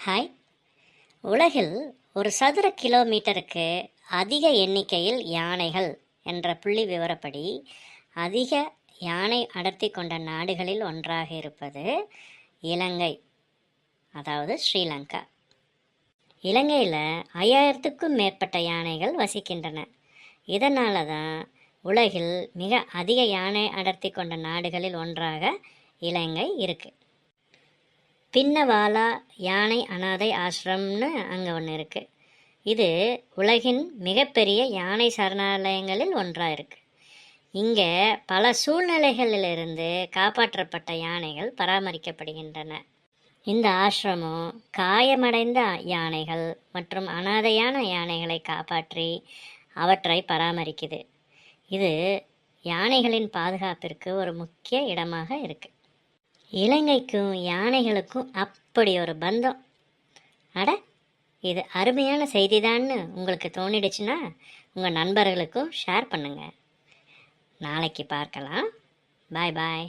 Hi. உலகில் ஒரு சதுர கிலோமீட்டருக்கு அதிக எண்ணிக்கையில் யானைகள் என்ற புள்ளி விவரப்படி அதிக யானை அடர்த்தி கொண்ட நாடுகளில் ஒன்றாக இருப்பது இலங்கை அதாவது ஸ்ரீலங்கா. இலங்கையில் ஐயாயிரத்துக்கும் மேற்பட்ட யானைகள் வசிக்கின்றன. இதனால தான் உலகில் மிக அதிக யானை அடர்த்தி கொண்ட நாடுகளில் ஒன்றாக இலங்கை இருக்குது பின்னவாலா யானை அனாதை ஆசிரம்னு அங்கே ஒன்று இருக்குது இது உலகின் மிகப்பெரிய யானை சரணாலயங்களில் ஒன்றாக இருக்குது இங்கே பல சூழ்நிலைகளிலிருந்து காப்பாற்றப்பட்ட யானைகள் பராமரிக்கப்படுகின்றன. இந்த ஆசிரமம் காயமடைந்த யானைகள் மற்றும் அனாதையான யானைகளை காப்பாற்றி அவற்றை பராமரிக்குது. இது யானைகளின் பாதுகாப்பிற்கு ஒரு முக்கிய இடமாக இருக்குது இலங்கைக்கும் யானைகளுக்கும் அப்படி ஒரு பந்தம். அட இது அருமையான செய்திதான்னு உங்களுக்கு தோணிடுச்சுன்னா உங்கள் நண்பர்களுக்கும் ஷேர் பண்ணுங்கள் நாளைக்கு பார்க்கலாம். பாய் பாய்